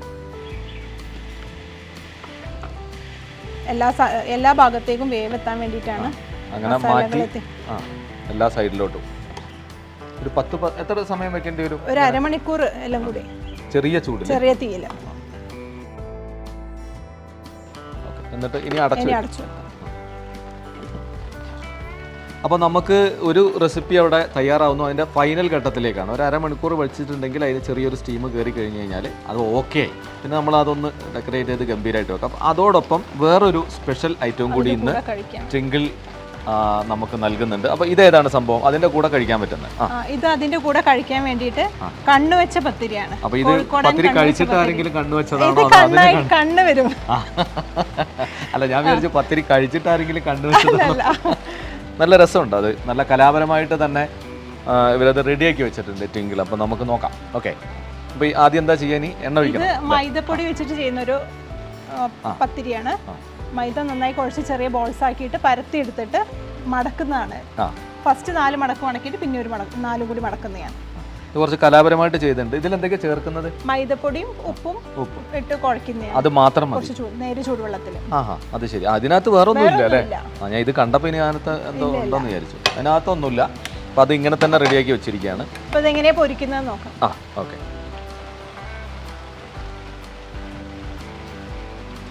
എല്ലാ എല്ലാ ഭാഗത്തേക്കും വേവെത്താൻ വേണ്ടിയിട്ടാണ് അങ്ങനെ മാറ്റി ആ എല്ലാ സൈഡിലോട്ടും. ഒരു പത്ത് എത്ര സമയം വെക്കേണ്ടി വരും? ഒരു അരമണിക്കൂർ എല്ലാം കൂടി. ചെറിയ ചൂടിൽ ചെറിയ തീയിൽ. എന്നിട്ട് ഇനി അടച്ചു ഇനി അടച്ചു അപ്പോൾ നമുക്ക് ഒരു റെസിപ്പി അവിടെ തയ്യാറാവുന്നു. അതിന്റെ ഫൈനൽ ഘട്ടത്തിലേക്കാണ്. ഒരു അരമണിക്കൂർ വെച്ചിട്ടുണ്ടെങ്കിൽ അതിന് ചെറിയൊരു സ്റ്റീം കയറി കഴിഞ്ഞ് കഴിഞ്ഞാൽ അത് ഓക്കെ പിന്നെ നമ്മൾ അതൊന്ന് ഡെക്കറേറ്റ് ചെയ്ത് ഗംഭീരമായിട്ട് വെക്കാം. അതോടൊപ്പം വേറൊരു സ്പെഷ്യൽ ഐറ്റവും കൂടി ഇന്ന് ട്രിങ്കിൾ നമുക്ക് നൽകുന്നുണ്ട്. അപ്പോൾ ഇതേതാണ് സംഭവം? അതിന്റെ കൂടെ കഴിക്കാൻ പറ്റുന്നത്. ഇത് അതിന്റെ കൂടെ കഴിക്കാൻ വേണ്ടിയിട്ട് കണ്ണുവെച്ച പത്തിരിയാണ്. അപ്പോൾ ഇത് പത്തിരി കഴിച്ചിട്ട് ആരെങ്കിലും കണ്ണു വെച്ചതാണോ അതോ അതിന് കണ്ണായി കണ്ണ് വരും. അല്ല ഞാൻ വിചാരിച്ചു പത്തിരി കഴിച്ചിട്ട് ആരെങ്കിലും കണ്ടുവച്ചതാണോ അല്ല. നല്ല രസമുണ്ട് അത്. നല്ല കലാപരമായിട്ട് തന്നെ ഇവരത് റെഡിയാക്കി വെച്ചിട്ടുണ്ട് ടിങ്കിൾ അപ്പോൾ നമുക്ക് നോക്കാം. ഓക്കെ. അപ്പോൾ ആദ്യം എന്താ ചെയ്യാൻ എണ്ണ ഒഴിക്കണം. മൈദപ്പൊടി വെച്ചിട്ട് ചെയ്യുന്ന ഒരു ആ, പത്തിരിയാണ്. മൈദ നന്നായി കുഴച്ച് ചെറിയ ബോൾസ് ആക്കിയിട്ട് പരത്തി എടുത്തിട്ട് മടക്കുന്നതാണ്. ഫസ്റ്റ് നാല് മടക്ക് മടക്കിയിട്ട് പിന്നെ ഒരു മടക്ക് നാലും കൂടി മടക്കുന്നതാണ് ഇത് കുറച്ച് കലാപരമായിട്ട് ചെയ്തിട്ടുണ്ട്. ഇതിൽ എന്തൊക്കെ ചേർക്കുന്നത്? മൈദപ്പൊടിയും ഉപ്പും ഉപ്പ്. ഇട്ട് കുഴക്കുന്നതാണ് അത് മാത്രം മതി. നേരെ ചൂടുവെള്ളത്തിൽ ആഹാ അത് ശരി. അതിനകത്ത് വേറെ ഒന്നുമില്ല അല്ലേ? ആ ഞാൻ ഇത് കണ്ടപ്പോൾ ഇനി അതിനകത്ത് എന്തോ ഉണ്ടോന്ന് വിചാരിച്ചു. അതിനകത്തൊന്നുമില്ല. അപ്പോൾ അത് ഇങ്ങനെ തന്നെ റെഡിയാക്കി വെച്ചിരിക്കുകയാണ്. അപ്പോൾ ഇതെങ്ങനെയാണ് പൊരിക്കുന്നത് നോക്കാം. ആ ഓക്കെ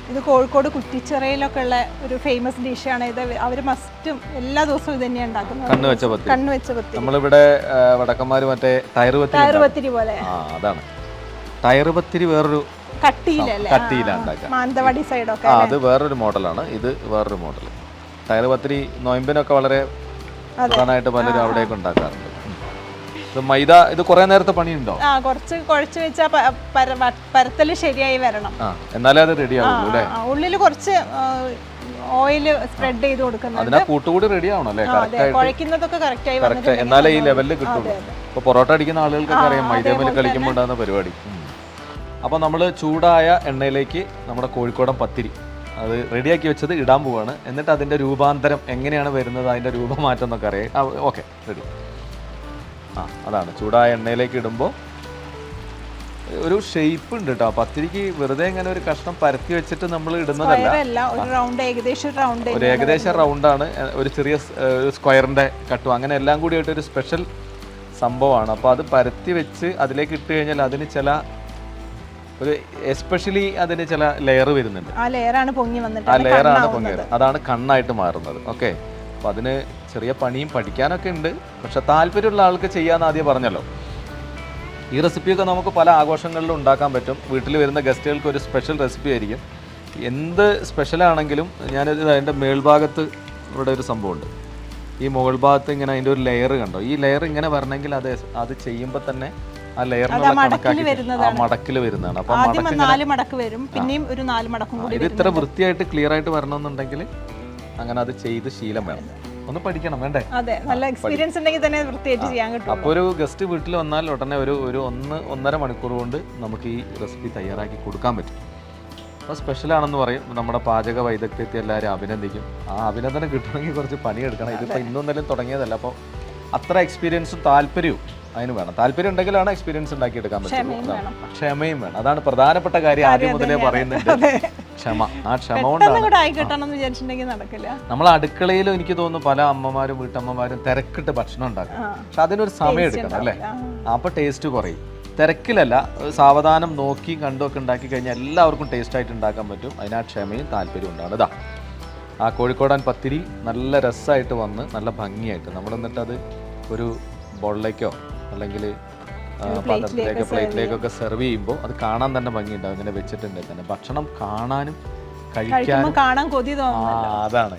ഇത് കോഴിക്കോട് കുറ്റിച്ചിറയിലൊക്കെ ഉള്ള ഒരു ഫേമസ് ഡിഷാണ് ഇത് അവർ മസ്റ്റും എല്ലാ ദിവസവും ഇത് തന്നെയാണ് ഉണ്ടാക്കുന്നത്. കണ്ണു വെച്ച പത്തിരി. കണ്ണു വെച്ച പത്തിരി. നമ്മളിവിടെ വടക്കന്മാർ മറ്റേ ടയർ പത്തിരി ടയർ പത്തിരി പോലെ. അതാണ്. ടയർ പത്തിരി വേറൊരു കട്ടിയിലല്ലേ? കട്ടിയിലാണ് മാനന്തവാടി സൈഡൊക്കെ അത് വേറൊരു മോഡലാണ്. ഇത് വേറൊരു മോഡൽ. ടയർ പത്തിരി നോയമ്പിനൊക്കെ വളരെ പ്രധാനമായിട്ട് പലരും അവിടെയൊക്കെ ഉണ്ടാക്കാറുണ്ട്. മൈദ ഇത് കുറേ നേരത്തെ പണിയുണ്ടോ ആ കുറച്ച് കുഴച്ച് വെച്ചാൽ പരത്തൽ ശരിയായി വരണം. എന്നാലേ അത് റെഡി ആവുള്ളൂ അല്ലേ? ഉള്ളിൽ കുറച്ച് ഓയിൽ സ്പ്രെഡ് ചെയ്ത് കൊടുക്കുന്നത്. അതിനാ കൂട്ടുകൂടി റെഡി ആവണം അല്ലേ? കറക്റ്റ് ആയി കറക്റ്റ് വന്നിട്ടുണ്ടെങ്കിൽ എന്നാലേ ഈ. ലെവലിൽ കിട്ടുള്ളൂ. ഇപ്പോൾ പൊറോട്ട അടിക്കുന്ന ആളുകൾക്കൊക്കെ അറിയാം മൈദേമേൽ കളിക്കുമ്പോൾ ഉണ്ടാകുന്ന പരിപാടി. അപ്പോൾ നമ്മൾ ചൂടായ എണ്ണയിലേക്ക് നമ്മുടെ കോഴിക്കോടൻ പത്തിരി അത് റെഡിയാക്കി വെച്ചത് ഇടാൻ പോവാണ്. എന്നിട്ട് അതിന്റെ രൂപാന്തരം എങ്ങനെയാണ് വരുന്നത് അതിന്റെ രൂപമാറ്റം എന്നൊക്കെ അറിയാം. ഓക്കെ റെഡി ആ അതാണ്. ചൂടായ എണ്ണയിലേക്ക് ഇടുമ്പോൾ ഒരു ഷേപ്പ് ഉണ്ട് കേട്ടോ പത്തിരിക്ക് വെറുതെ ഇങ്ങനെ ഒരു കഷ്ണം പരത്തി വെച്ചിട്ട് നമ്മൾ ഇടുന്നതല്ല. ഒരു റൗണ്ട് ഏകദേശം റൗണ്ട് ഒരു ഏകദേശം റൗണ്ടാണ് ഒരു ചെറിയ സ്ക്വയറിന്റെ കട്ടും. അങ്ങനെ എല്ലാം കൂടി ആയിട്ട് ഒരു സ്പെഷ്യൽ സംഭവമാണ്. അപ്പോൾ അത് പരത്തി വെച്ച് അതിലേക്ക് ഇട്ട് കഴിഞ്ഞാൽ അതിന് ചില ഒരു എസ്പെഷ്യലി അതിന് ചില ലെയർ വരുന്നുണ്ട്. ആ ലെയറാണ് പൊങ്ങി വന്നിട്ട് ആ ലെയറാണ് പൊങ്ങി അതാണ് കണ്ണായിട്ട് മാറുന്നത്. ഓക്കെ അപ്പോൾ അതിന് ചെറിയ പണിയും പഠിക്കാനൊക്കെ ഉണ്ട്. പക്ഷെ താല്പര്യമുള്ള ആൾക്ക് ചെയ്യാന്ന് ആദ്യം പറഞ്ഞല്ലോ. ഈ റെസിപ്പിയൊക്കെ നമുക്ക് പല ആഘോഷങ്ങളിലും ഉണ്ടാക്കാൻ പറ്റും. വീട്ടിൽ വരുന്ന ഗസ്റ്റുകൾക്ക് ഒരു സ്പെഷ്യൽ റെസിപ്പി ആയിരിക്കും. എന്ത് സ്പെഷ്യലാണെങ്കിലും ഞാനിത് അതിന്റെ മേൾഭാഗത്ത് ഇവിടെ ഒരു സംഭവമുണ്ട്. ഈ മുകൾ ഭാഗത്ത് ഇങ്ങനെ അതിന്റെ ഒരു ലെയർ കണ്ടോ? ഈ ലെയർ ഇങ്ങനെ വരണമെങ്കിൽ അത് അത് ചെയ്യുമ്പോൾ തന്നെ ആ ലെയർ. മടക്കിൽ വരുന്നതാണ്. അപ്പം നാല് മടക്ക് വരും. പിന്നെയും ഒരു നാല് മടക്കും ഇത് ഇത്ര വൃത്തിയായിട്ട് ക്ലിയർ ആയിട്ട് വരണമെന്നുണ്ടെങ്കിൽ അങ്ങനെ അത് ചെയ്ത് ശീലം വേണം. ഒന്ന് പഠിക്കണം വേണ്ടേ? അതെ നല്ല എക്സ്പീരിയൻസ് ഉണ്ടെങ്കിൽ തന്നെ വൃത്തിയായിട്ട് ചെയ്യാൻ കിട്ടും അപ്പോൾ ഒരു ഗസ്റ്റ് വീട്ടിൽ വന്നാൽ ഉടനെ ഒരു ഒരു ഒന്ന് ഒന്നര മണിക്കൂർ കൊണ്ട് നമുക്ക് ഈ റെസിപ്പി തയ്യാറാക്കി കൊടുക്കാൻ പറ്റും. അപ്പോൾ സ്പെഷ്യലാണെന്ന് പറയും. നമ്മുടെ പാചക വൈദഗ്ധ്യത്തെ എല്ലാവരും അഭിനന്ദിക്കും. ആ അഭിനന്ദനം കിട്ടണമെങ്കിൽ കുറച്ച് പണിയെടുക്കണം ഇതിപ്പോൾ ഇന്നൊന്നും തുടങ്ങിയതല്ല. അപ്പോൾ അത്ര എക്സ്പീരിയൻസും താല്പര്യവും അതിന് വേണം. താല്പര്യം ഉണ്ടെങ്കിലാണ് എക്സ്പീരിയൻസ് ഉണ്ടാക്കിയെടുക്കാൻ പറ്റുന്നത് ക്ഷമയും വേണം. അതാണ് പ്രധാനപ്പെട്ട കാര്യം ആദ്യം മുതലേ പറയുന്നുണ്ട്. ക്ഷമ. ആ ക്ഷമ കൊണ്ടാണ്. പെട്ടെന്ന് കൂടെ ആയി കിട്ടണം എന്ന് വിചാരിച്ചിട്ടുണ്ടെങ്കിൽ നടക്കില്ല. നമ്മൾ അടുക്കളയിൽ എനിക്ക് തോന്നുന്നു പല അമ്മമാരും വീട്ടമ്മമാരും തിരക്കിട്ട് ഭക്ഷണം ഉണ്ടാക്കും. പക്ഷെ അതിനൊരു സമയം എടുക്കണം അല്ലേ? അപ്പൊ അപ്പോൾ ടേസ്റ്റ് കുറയും. തിരക്കിലല്ല സാവധാനം സാവധാനം നോക്കി കണ്ടുമൊക്കെ ഉണ്ടാക്കി കഴിഞ്ഞാൽ എല്ലാവർക്കും ടേസ്റ്റ് ആയിട്ട് ഉണ്ടാക്കാൻ പറ്റും. അതിനാ ക്ഷമയും താല്പര്യവും ഉണ്ടാണ് ഇതാ. ആ കോഴിക്കോടൻ പത്തിരി നല്ല രസമായിട്ട് വന്ന് നല്ല ഭംഗിയായിട്ട്. നമ്മൾ എന്നിട്ട് അത് ഒരു ബോളിലേക്കോ അല്ലെങ്കിൽ പാത്രത്തിലേക്ക് പ്ലേറ്റിലേക്കൊക്കെ സെർവ് ചെയ്യുമ്പോൾ അത് കാണാൻ തന്നെ ഭംഗിയുണ്ടാവും ഇങ്ങനെ വെച്ചിട്ടുണ്ടെങ്കിൽ തന്നെ. ഭക്ഷണം കാണാനും കഴിക്കാനും കാണാൻ കൊതി അതാണ്.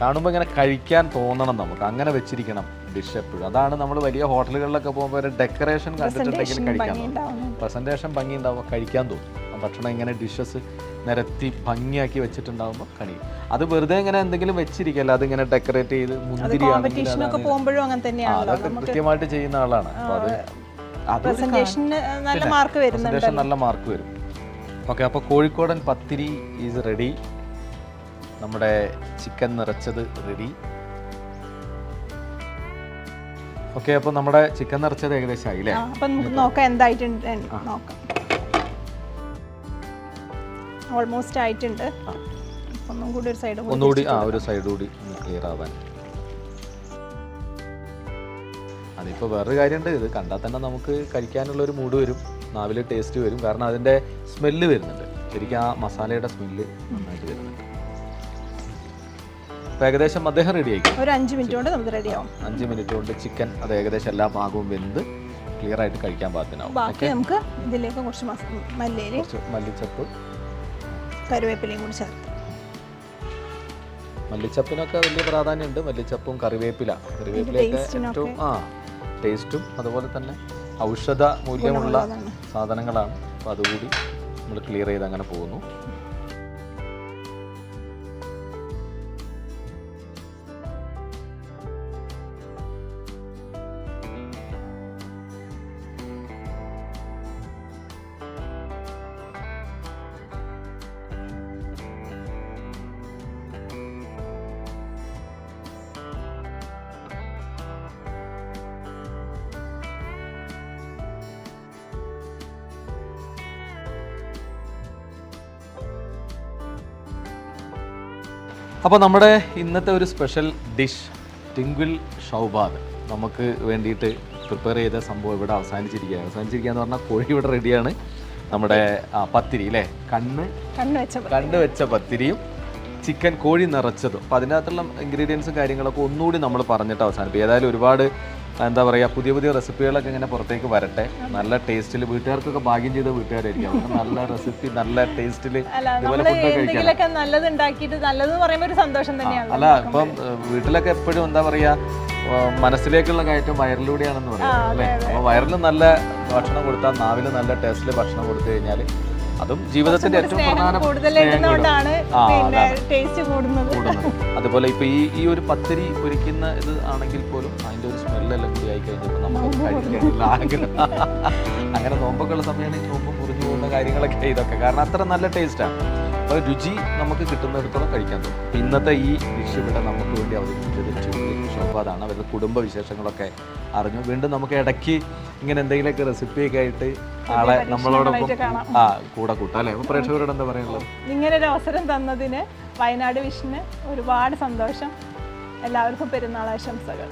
കാണുമ്പോൾ ഇങ്ങനെ കഴിക്കാൻ തോന്നണം നമുക്ക്. അങ്ങനെ വെച്ചിരിക്കണം ഡിഷ് എപ്പോഴും. അതാണ് നമ്മൾ വലിയ ഹോട്ടലുകളിലൊക്കെ പോകുമ്പോൾ ഒരു ഡെക്കറേഷൻ കണ്ടിട്ടുണ്ടെങ്കിൽ കഴിക്കാൻ പ്രസന്റേഷൻ പ്രസന്റേഷൻ ഭംഗി ഉണ്ടാവുമ്പോൾ കഴിക്കാൻ തോന്നും. ഭക്ഷണം ഇങ്ങനെ ഡിഷസ് നിരത്തി ഭംഗിയാക്കി വെച്ചിട്ടുണ്ടാവുമ്പോൾ കണി അത് വെറുതെ ഇങ്ങനെ എന്തെങ്കിലും വെച്ചിരിക്കല്ല? അത് ഇങ്ങനെ ഡെക്കറേറ്റ് ചെയ്ത് മുന്തിരി അതൊക്കെ കൃത്യമായിട്ട് ചെയ്യുന്ന ആളാണ്. അപ്പോൾ അത് പ്രസന്റേഷന് നല്ല മാർക്ക് വരുന്നുണ്ട് നല്ല മാർക്ക് വരും. ഓക്കെ അപ്പോൾ കോഴിക്കോടൻ പത്തിരി ഈസ് റെഡി നമ്മുടെ ചിക്കൻ നിറച്ചത് റെഡി ഓക്കെ അപ്പോൾ നമ്മുടെ ചിക്കൻ നിറച്ചത് ഏകദേശം ആയില്ലേ ആ, നമുക്ക് നോക്കാം എന്തായിട്ടുണ്ട്. നോക്കാം. ഓൾമോസ്റ്റ് ആയിട്ടുണ്ട്. ഒന്നും കൂടി ഒരു സൈഡ് ഒന്നുകൂടി ആ ഒരു സൈഡ് കൂടി ക്ലിയർ ആവാൻ. അതിപ്പോൾ വേറൊരു കാര്യമുണ്ട് ഇത് കണ്ടാൽ തന്നെ നമുക്ക് കഴിക്കാനുള്ള ഒരു മൂഡ് വരും. നാവിൽ ടേസ്റ്റ് വരും. കാരണം അതിന്റെ സ്മെല്ല് വരുന്നുണ്ട്. ശരിക്കും ആ മസാലയുടെ സ്മെല്ല് നന്നായിട്ട് വരുന്നുണ്ട്. അപ്പോൾ ഏകദേശം അദ്ദേഹം റെഡി ഒരു അഞ്ച് മിനിറ്റ് കൊണ്ട് നമുക്ക് റെഡി ആവും. അഞ്ച് മിനിറ്റ് കൊണ്ട് ചിക്കൻ അത് ഏകദേശം എല്ലാ ഭാഗവും വെന്ത് ക്ലിയർ ആയിട്ട് കഴിക്കാൻ പാകത്തിനാവും ബാക്കി നമുക്ക് ഇതിലേക്ക് കുറച്ച് മല്ലിയിൽ കുറച്ച് മല്ലിച്ചപ്പ്. കറിവേപ്പിലയും കൂടി ചേർത്ത്. മല്ലിച്ചപ്പിനൊക്കെ വലിയ പ്രാധാന്യമുണ്ട്. മല്ലിച്ചപ്പും കറിവേപ്പില. കറിവേപ്പിലയൊക്കെ ഏറ്റവും ആ ടേസ്റ്റും അതുപോലെ തന്നെ ഔഷധ മൂല്യമുള്ള സാധനങ്ങളാണ്. അപ്പോൾ അതുകൂടി നമ്മൾ ക്ലിയർ ചെയ്ത് അങ്ങനെ പോകുന്നു. അപ്പോൾ നമ്മുടെ ഇന്നത്തെ ഒരു സ്പെഷ്യൽ ഡിഷ് ടിങ്കിൾ ഷൗബാദ്. നമുക്ക് വേണ്ടിയിട്ട് പ്രിപ്പയർ ചെയ്ത സംഭവം ഇവിടെ അവസാനിച്ചിരിക്കുക അവസാനിച്ചിരിക്കുക എന്ന് പറഞ്ഞാൽ കോഴി ഇവിടെ റെഡിയാണ് നമ്മുടെ പത്തിരി അല്ലേ കണ്ണ് കണ്ണ് വെച്ച കണ്ണ് വെച്ച പത്തിരിയും ചിക്കൻ കോഴി നിറച്ചതും. അപ്പോൾ അതിനകത്തുള്ള ഇൻഗ്രീഡിയൻസും കാര്യങ്ങളൊക്കെ ഒന്നുകൂടി നമ്മൾ പറഞ്ഞിട്ട് അവസാനിപ്പിക്കും. ഏതായാലും ഒരുപാട് എന്താ പറയുക പുതിയ പുതിയ റെസിപ്പികളൊക്കെ ഇങ്ങനെ പുറത്തേക്ക് വരട്ടെ. നല്ല ടേസ്റ്റിൽ വീട്ടുകാർക്കൊക്കെ ഭാഗ്യം ചെയ്ത വീട്ടുകാരായിരിക്കും. നല്ല റെസിപ്പി നല്ല ടേസ്റ്റിൽ എന്തെങ്കിലുമൊക്കെ നല്ലത് ഉണ്ടാക്കിയിട്ട് നല്ലത് പറയുമ്പോൾ ഒരു സന്തോഷം തന്നെയാണ് അല്ല ഇപ്പം വീട്ടിലൊക്കെ എപ്പോഴും എന്താ പറയാ മനസ്സിലേക്കുള്ള കയറ്റം വയറിലൂടെയാണെന്ന് പറയുന്നത് അല്ലേ? അപ്പോൾ വയറിൽ നല്ല ഭക്ഷണം കൊടുത്താൽ നാവിൽ നല്ല ടേസ്റ്റിൽ ഭക്ഷണം കൊടുത്തു കഴിഞ്ഞാൽ അതും ജീവിതത്തിന്റെ ഏറ്റവും പ്രധാന അതുപോലെ ഇപ്പൊ ഈ ഈ ഒരു പത്തിരി പൊരിക്കുന്ന ഇത് ആണെങ്കിൽ പോലും അതിന്റെ ഒരു സ്മെല്ലെല്ലാം കൂടി ആയി കഴിഞ്ഞപ്പോൾ നമുക്ക് കഴിക്കാനുള്ള ആഗ്രഹം. അങ്ങനെ നോമ്പൊക്കെയുള്ള സമയത്ത് ഈ നോമ്പ് മുറിഞ്ഞു പോകുന്ന കാര്യങ്ങളൊക്കെ ഇതൊക്കെ. കാരണം അത്ര നല്ല ടേസ്റ്റാണ് അപ്പോൾ രുചി നമുക്ക് കിട്ടുന്നിടത്തോളം കഴിക്കാൻ തോന്നും. ഇന്നത്തെ ഈ ഡിഷ് ഇവിടെ നമുക്ക് വേണ്ടി അവതരിപ്പിച്ചത് ചൂട് ഷോപ്പാതാണ് അവരുടെ കുടുംബ വിശേഷങ്ങളൊക്കെ അറിഞ്ഞു. വീണ്ടും നമുക്ക് ഇടയ്ക്ക് ഇങ്ങനെ എന്തെങ്കിലുമൊക്കെ റെസിപ്പിയൊക്കെ ആയിട്ട് ആളെ നമ്മളോടൊപ്പം കാണാം. ആ കൂടെ കൂട്ടാം അല്ലേ? പ്രേക്ഷകരോട് എന്താ പറയാനുള്ളത്? ഇങ്ങനെ ഒരു അവസരം തന്നതിന് വയനാട് വിഷന് ഒരുപാട് സന്തോഷം. എല്ലാവർക്കും പെരുന്നാൾ ആശംസകൾ.